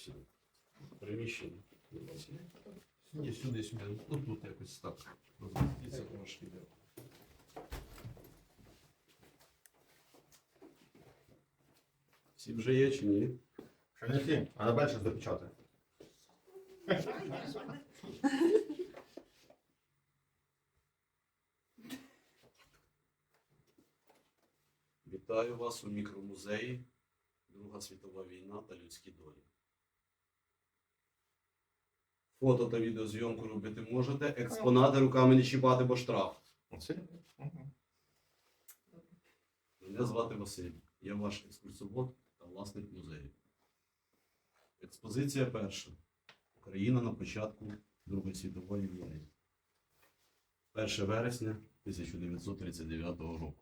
всі приміщення. Ні, сюди, сюди. Ну тут якось так. Розміститься трошки. Всі вже є чи ні? Ще не всі, а далі щось допечати. Вітаю вас у мікромузеї Друга світова війна та людські долі. Фото та відеозйомку робити можете. Експонати руками не чіпати, бо штраф. Мене звати Василь. Я ваш екскурсовод та власник музею. Експозиція перша. Україна на початку Другої світової війни. 1 вересня 1939 року.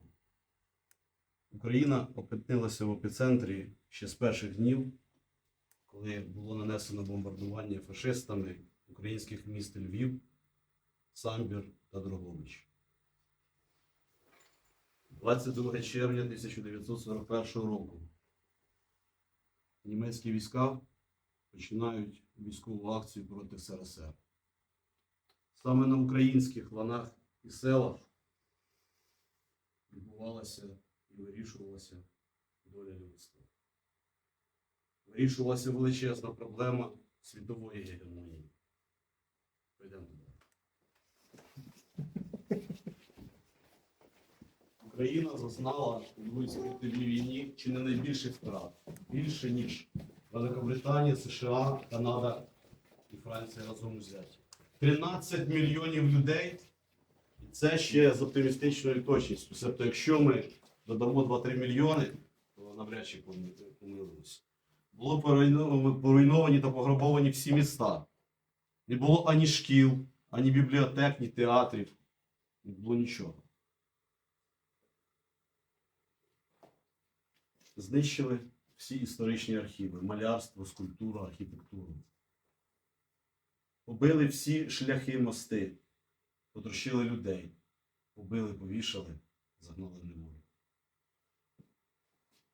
Україна опинилася в епіцентрі ще з перших днів, коли було нанесено бомбардування фашистами українських міст Львів, Самбір та Дрогобич. 22 червня 1941 року. Німецькі війська починають військову акцію проти СРСР. Саме на українських ланах і селах відбувалася і вирішувалася доля людства. Вирішувалася величезна проблема світової гегемонії. Прийдемо. Україна зазнала у Другій світовій війні чи не найбільших втрат. Більше, ніж Великобританія, США, Канада і Франція разом взяті. 13 мільйонів людей. І це ще з оптимістичною точністю. Тобто, якщо ми додамо 2-3 мільйони, то навряд чи помилимося. Було поруйновані та пограбовані всі міста. Не було ані шкіл, ані бібліотек, ні театрів. Не було нічого. Знищили всі історичні архіви, малярство, скульптуру, архітектуру. Побили всі шляхи мости, потрощили людей, побили, повішали, загнали в неволю.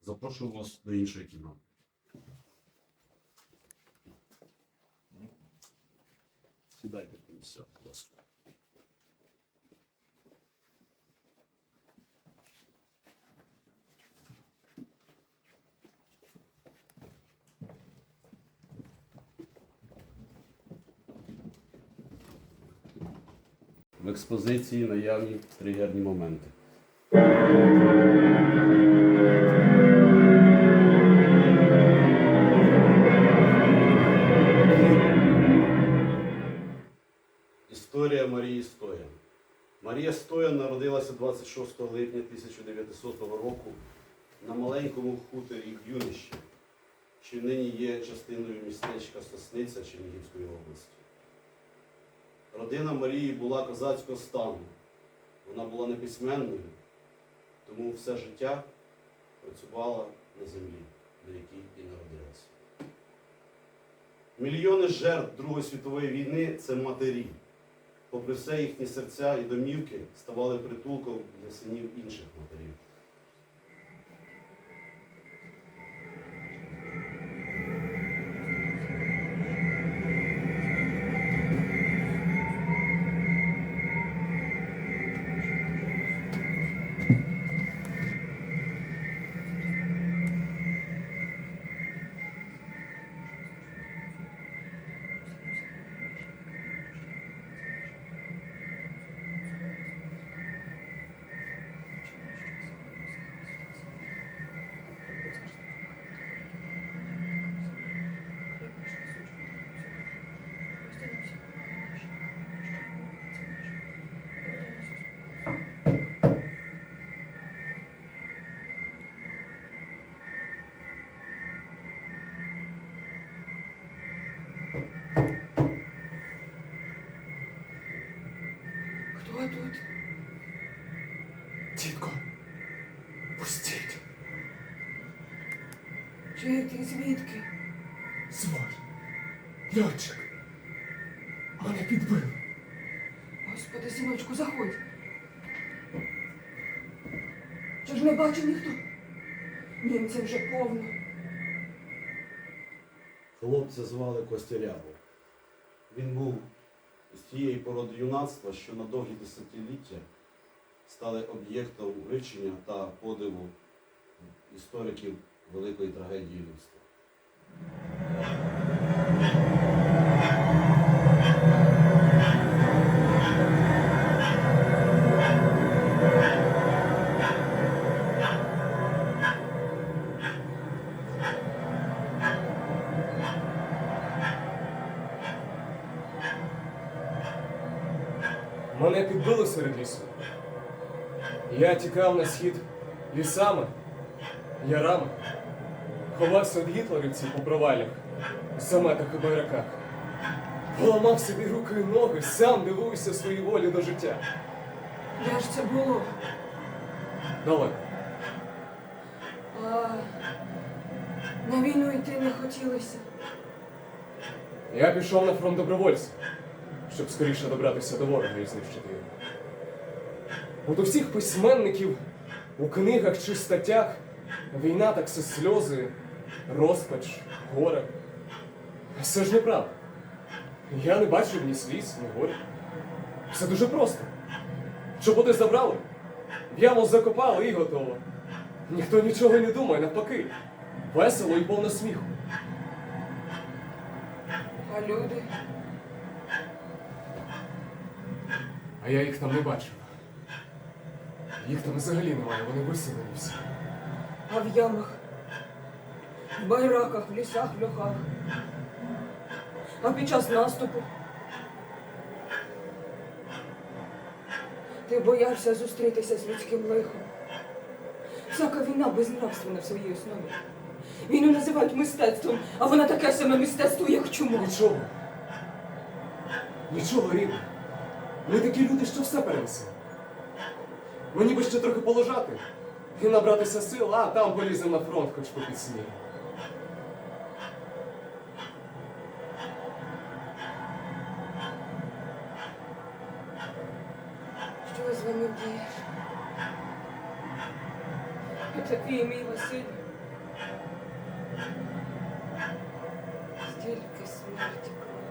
Запрошую вас до іншої кімнати. Сідайте на місця, будь. В експозиції наявні тригерні моменти. Марії Стоян. Марія Стоян народилася 26 липня 1900 року на маленькому хуторі Юнищі, що нині є частиною містечка Сосниця Чернігівської області. Родина Марії була козацького стану. Вона була неписьменною, тому все життя працювала на землі, на якій і народилася. Мільйони жертв Другої світової війни це матері. Попри все, їхні серця і домівки ставали притулком для синів інших матерів. Ти звідки? свой. Льотчик. Мене підбив. Господи, синочку, заходь. Чи ж не бачив ніхто? Німців вже повно. Хлопця звали Костяряву. Він був з тієї породи юнацтва, що на довгі десятиліття стали об'єктом вивчення та подиву істориків великої трагедії людства. Мене підбили серед лісу. Я тікав на схід лісами, ярами, ховався від гітлерівців по провалях, заметах і байраках. Поламав собі руки і ноги, сам дивуюся своїй волі до життя. Де ж це було? Далеко. А на війну йти не хотілося. Я пішов на фронт добровольця, щоб скоріше добратися до ворога і знищити його. От у всіх письменників у книгах чи статтях війна так це сльози, розпач, горе. Все ж неправда. Я не бачив ні сліз, ні горя. Все дуже просто. Чоботи забрали, в яму закопали і готово. Ніхто нічого не думає, навпаки. Весело і повно сміху. А люди? А я їх там не бачив. Їх там взагалі немає, вони виселені всі. А в ямах? В байраках, лісах, в льохах. А під час наступу? Ти боявся зустрітися з людським лихом. Всяка війна безнравственна в своїй основі. Війну називають мистецтвом, а вона таке саме мистецтво, як чума. Нічого. Нічого, рідне. Ми такі люди, що все перенесемо. Мені би ще трохи полежати і набратися сил, а там поліземо на фронт, хоч по пісні. sweet.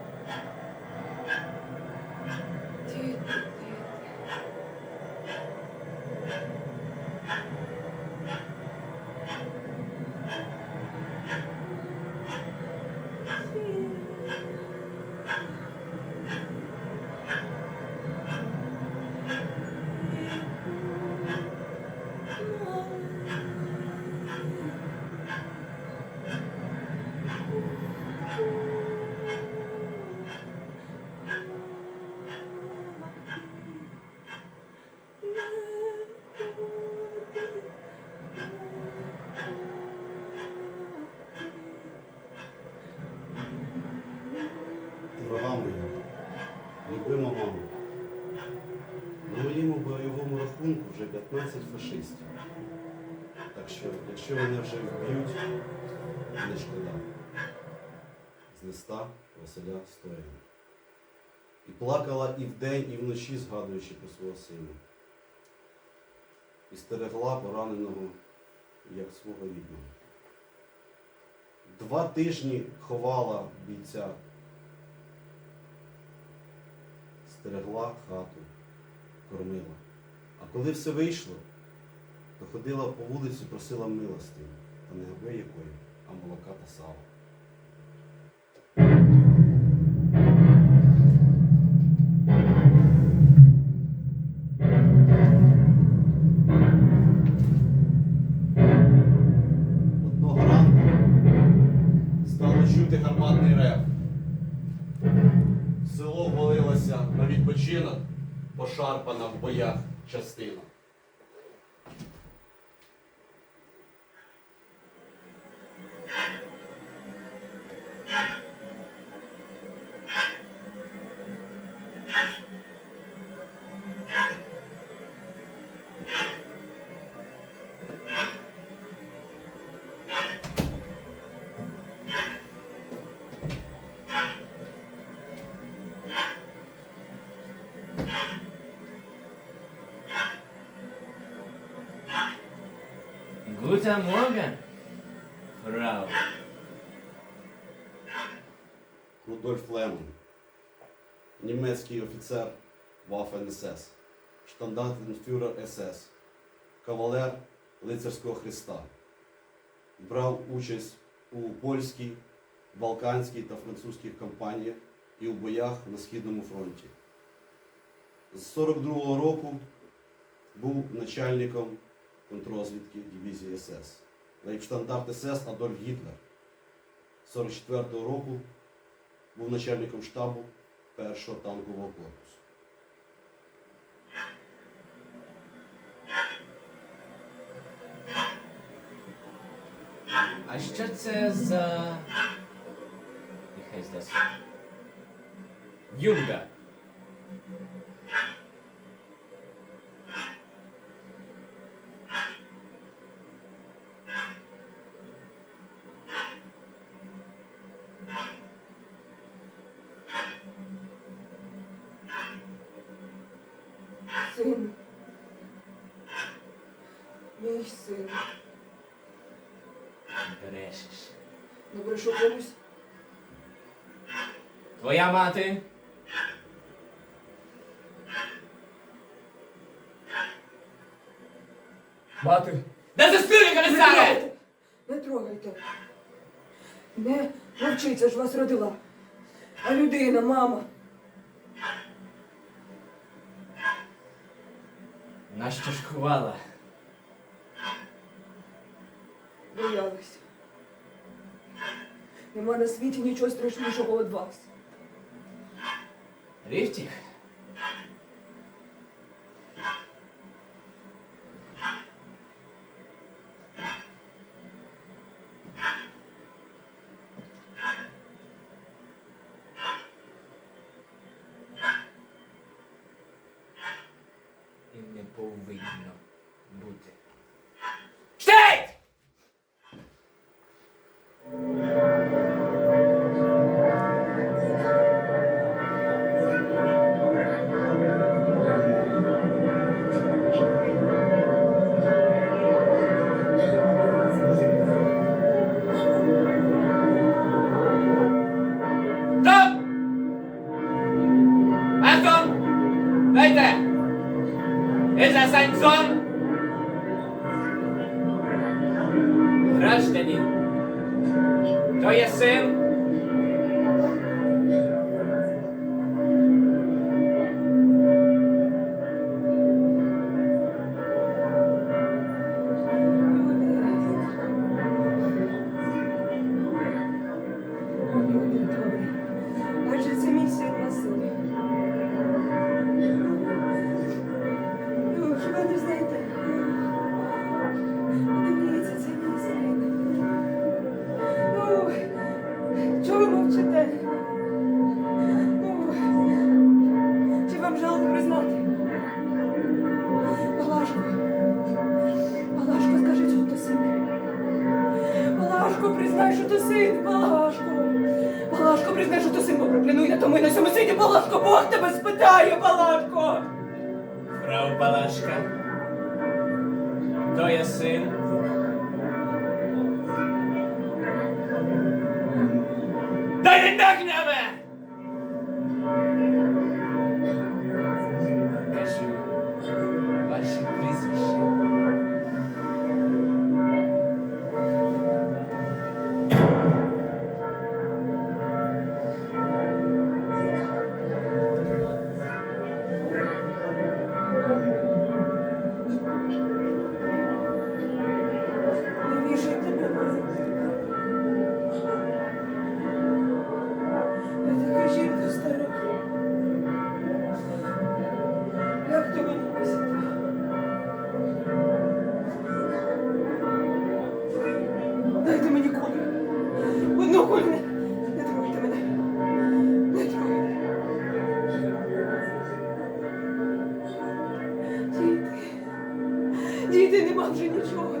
Фашистів. Так що, якщо мене вже вб'ють, не шкода. З листа Василя Стояна. І плакала і вдень, і вночі, згадуючи про свого сина. І стерегла пораненого як свого рідного. Два тижні ховала бійця стерегла хату, кормила. А коли все вийшло, то ходила по вулиці, просила милості, та не аби якої, а молока та сала. Гарматний рев. Село ввалилося на відпочинок, пошарпана в боях частина. Guten Morgen, Frau. Рудольф Лемон, німецький офіцер Waffen СС, штандартенфюрер СС, кавалер Лицарського Христа. Брав участь у польській, балканській та французьких кампаніях і у боях на Східному фронті. З 42-го року був начальником контррозвідки дивізії СС. Лейбштандарт СС Адольф Гітлер. 44-го року був начальником штабу першого танкового корпусу. А що це за. Нехай здасть. Юнга. Твоя мати. Мати, Да Не комісаре! Не трогайте. Не вовчиця ж вас родила. А людина, мама. Нащо ж ховала? Боялась. Нема на світі нічого страшнішого від вас. Рівтіх? І не повинно Sohn? Гражданин, то є син? Адже це мій син Василь. На цьому світі, Палашко, Бог тебе спитає, Палашко. Фрау Палашка. То я син. Дай не так небе! Діти, нема вже нічого.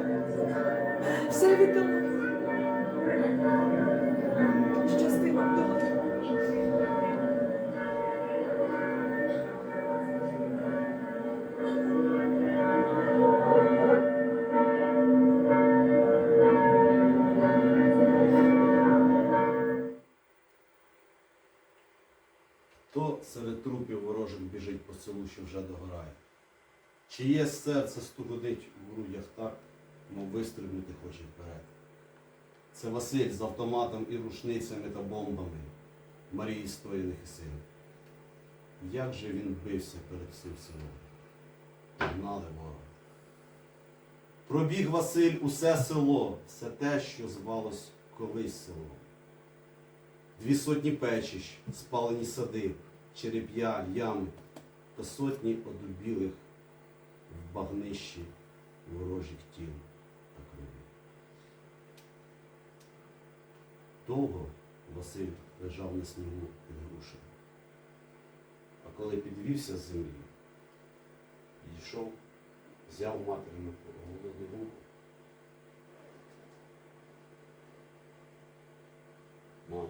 Все віддала. Чиє серце стугодить у грудях так, мов вистрибнути хоче вперед. Це Василь з автоматом і рушницями та бомбами, Марії стояних і сил. Як же він бився перед всім селом? Гнали ворога. Пробіг Василь усе село, все те, що звалось колись селом. Дві сотні печищ, спалені сади, череп'я, ями та сотні одубілих в багнищі ворожих тіл та крові. Довго Василь лежав на снігу під грушею. А коли підвівся з землі, підійшов, взяв материну голову руку. Мамо,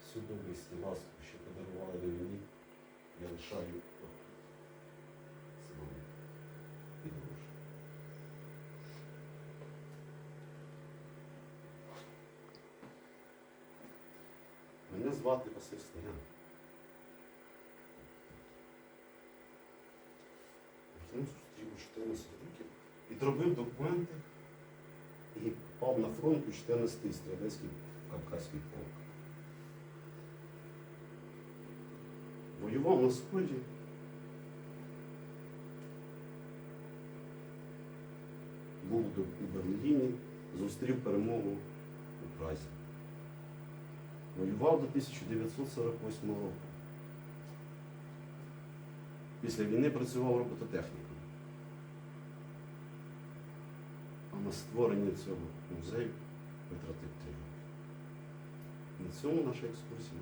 всю добрість і ласку, що подарували мені, я лишаю з вами під грушею. Мене звати Василь Стоян. Вернув зустрів у 14 років, підробив документи і попав на фронт у 14-й стрілецький Кавказький полк. Воював на сході. Був у Берліні, зустрів перемогу у Празі. Воював до 1948 року. Після війни працював робототехніком. А на створення цього музею витратив три роки. На цьому наша екскурсія